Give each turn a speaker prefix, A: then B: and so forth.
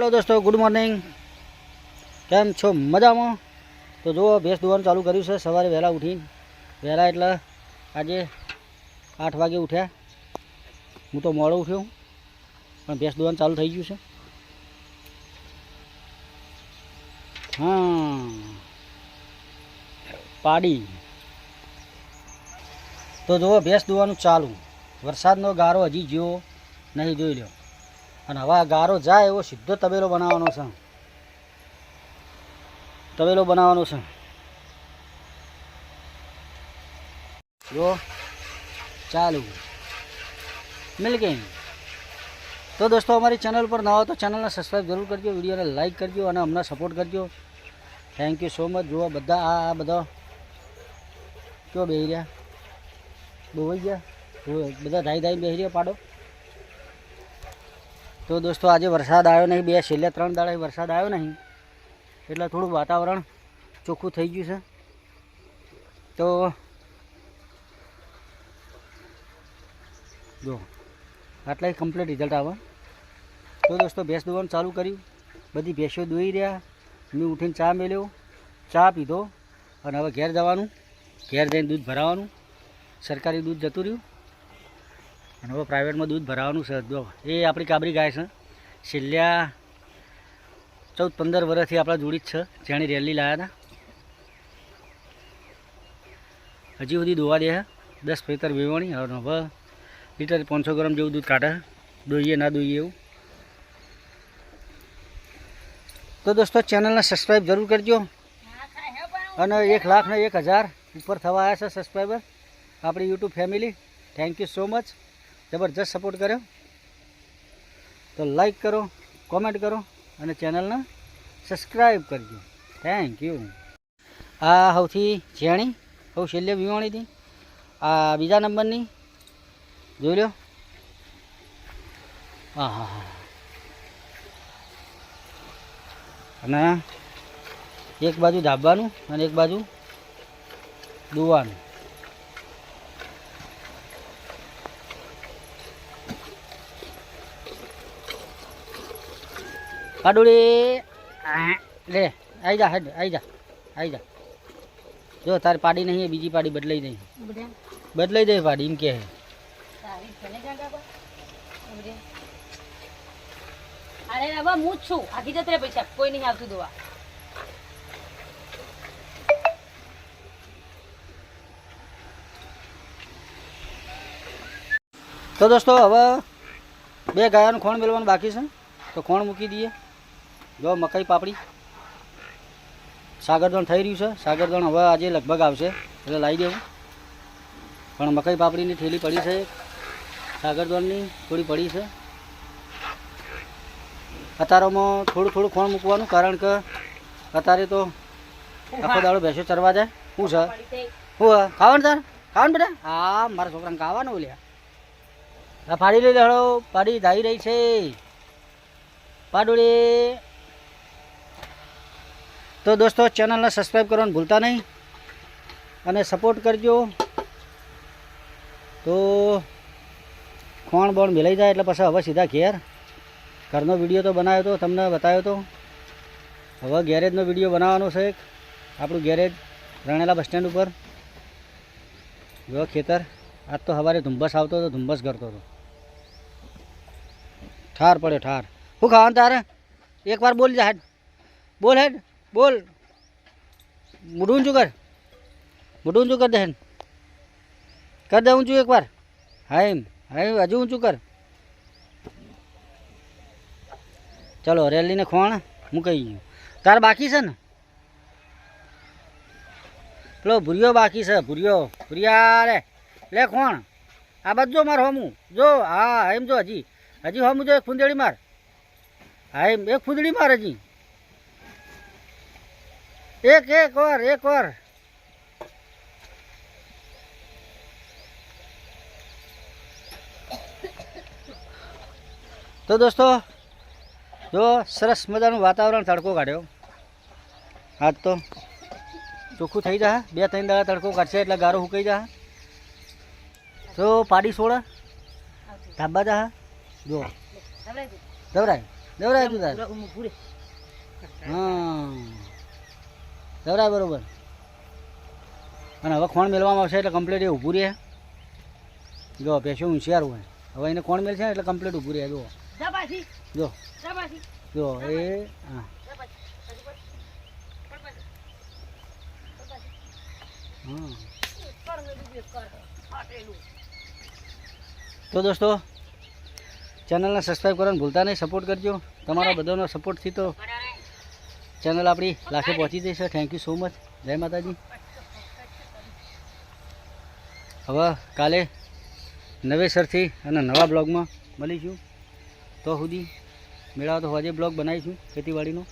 A: Hello દોસ્તો good morning કેમ છો? મજામાં? તો જુઓ, ભેંસ દોવાનું ચાલુ કર્યું છે. સવારે વહેલા ઉઠીને વહેલા એટલે આજે આઠ વાગે ઉઠ્યા. હું તો મોડો ઉઠ્યો. પણ ભેંસ દોવાનું ચાલુ થઈ ગયું છે. હા. પાડી. તો જુઓ, ભેંસ દોવાનું ચાલુ. વરસાદનો ગારો હજી જેવો નહીં, જોઈ લ્યો. અને હવે આ ગારો જાય એવો સીધો તબેલો બનાવવાનો છે. તબેલો બનાવવાનો છે. જો, ચાલુ. મિલ્કિંગ. તો દોસ્તો, અમારી ચેનલ પર નવા હો તો ચેનલને સબસ્ક્રાઈબ જરૂર કરજો, વિડીયોને લાઈક કરજો અને અમને સપોર્ટ કરજો. થેન્ક યુ સો મચ જુઓ બધા આ આ બધા કયો બેહી રહ્યા? બહુ ગયા? બધા ધાઈ ધાઈ બેહી રહ્યા પાડો. તો દોસ્તો આજે વરસાદ આવ્યો નહીં, બે છેલ્લે ત્રણ દાડા વરસાદ આવ્યો નહીં. એટલે થોડું વાતાવરણ ચોખ્ખું થઈ ગયું છે. તો જો, આટલા કમ્પ્લીટ રિઝલ્ટ આવે. તો દોસ્તો ભેંસ દોવાનું ચાલુ કર્યું. બધી ભેંસો દોઈ રહ્યા. મેં ઉઠીને ચા મેલ્યો. ચા પીધો. અને હવે ઘેર જવાનું. ઘેર જઈને દૂધ ભરાવાનું. સરકારી દૂધ જતું રહ્યું. અને હવે પ્રાઇવેટમાં દૂધ ભરાવાનું છે. એ આપણી કાબરી ગાય છે. છેલ્લા ચૌદ, પંદર વર્ષથી આપણા જોડી જ છે. જેણે રેલી લાવ્યા હતા. હજી સુધી દોવા દે દસ પેતર વેવણી અને હવે લીટર પાંચસો ગ્રામ જેવું દૂધ કાઢે દોઈએ, ના દોઈએ એવું. તો દોસ્તો, ચેનલને સબસ્ક્રાઈબ જરૂર કરજો. અને એક લાખને એક હજાર ઉપર થવા આવ્યા છે સબસ્ક્રાઈબર આપણી YouTube family thank you so much જબરજસ્ત સપોર્ટ કર્યો. તો લાઈક કરો કોમેન્ટ કરો અને ચેનલને સબસ્ક્રાઈબ કરજો. થેન્ક યુ આ સૌથી ઝેણી, સૌ છેલ્લે વિવાણી હતી આ બીજા નંબરની. જોઈ લો. હા હા હા અને એક બાજુ ધાબવાનું અને એક બાજુ દુવાનું. પાડુડી લે આવી જા હેડ આવી જા આવી જા. જો તારે પાડી નહીં બીજી પાડી બદલાઈ નહીં બદલાઈ દે પાડી એમ કે
B: અરે હવે હું જ છું. આખી જતરે પૈસા કોઈ નહીં આવતું દોવા.
A: તો દોસ્તો હવે બે ગાયાનું ખોણ મેળવાનું બાકી છે. તો ખોણ મૂકી દઈએ. જો, મકાઈ પાપડી. સાગરદણ થઈ રહ્યું છે. સાગરદણ હવે આજે લગભગ આવશે. એટલે લાવી દેવું. પણ મકાઈ પાપડીની થેલી પડી છે. સાગરદણની થોડી પડી છે. અત્યારોમાં થોડું થોડું ખોણ મૂકવાનું, કારણ કે અત્યારે તો આખો દાડો ભેંસો ચરવા જાય. શું છે? શું ખાવાનું તાર? ખાવાનું બેટા? હા, મારા છોકરાને ખાવાનું ઓલ્યા આ ફાડી લઈ લેડો પાડી ધાઈ રહી છે. પાડોળી તો દોસ્તો ચેનલને સબસ્ક્રાઈબ કરવાનું ભૂલતા નહીં અને સપોર્ટ કરજો. તો ખોણ બોણ મિલાઈ જાય એટલે પછી હવે સીધા ઘેર. ઘરનો વીડિયો તો બનાવ્યો તો, તમને બતાવ્યો તો. હવે ગેરેજનો વીડિયો બનાવવાનો છે આપણું ગેરેજ રણેલા બસ સ્ટેન્ડ ઉપર. જો ખેતર, આજ તો સવારે ધુમ્મસ આવતો હતો, ધુમ્મસ કરતો હતો. ઠાર પડ્યો, ઠાર. શું ખાવાનું તારે? એકવાર બોલ જા હેડ. બોલ હેડ. બોલ. મોઢું ઊંચું કર? મોઢું ઊંચું કર દે હેડ કર દે ઊંચું એકવાર. હા એમ. હા એમ, હજુ ઊંચું કર. ચલો, રેલીને ખોણ મૂકાઈ ગયું. તાર બાકી છે ને? પેલો ભૂરિયો બાકી છે, ભૂરિયો. ભૂરિયા, રે. લે ખોણ. આ બધો માર હોમું. જો, હા, એમ જો હજી. હજી હોમું જો એક ફૂંદડી માર. હા એમ, એક ફૂંદડી માર હજી. એક એક વાર એક વાર. તો દોસ્તો જો સરસ મજાનું વાતાવરણ તડકો કાઢ્યો. આજ તો ચોખ્ખું થઈ જા બે ત્રણ દાડા તડકો કાઢશે એટલે ગારો હુકાઈ જા. તો પાડી સોડા ધાબા જા. જો. દવરાય. દવરાય. તું. હા દવરાય બરાબર. અને હવે કોણ મેળવામાં આવશે એટલે કમ્પ્લીટ એ ઊભું રહે. જો પેશો હોશિયાર હોય. હવે એને કોણ મેળશે એટલે કમ્પ્લીટ ઊભું રહે જો.
B: જો
A: જા એ હા. તો દોસ્તો ચેનલને સબસ્ક્રાઈબ કરવાનું ભૂલતા નહીં સપોર્ટ કરજો. તમારા બધાનો સપોર્ટથી તો ચેનલ આપણી લાખે પહોંચી જશે થેન્ક યુ સો મચ જય માતાજી. હવે કાલે નવેસરથી અને નવા બ્લોગમાં મળીશું. તો સુધી મેળાવતો હોજે બ્લોગ બનાવીશું ખેતીવાડીનો.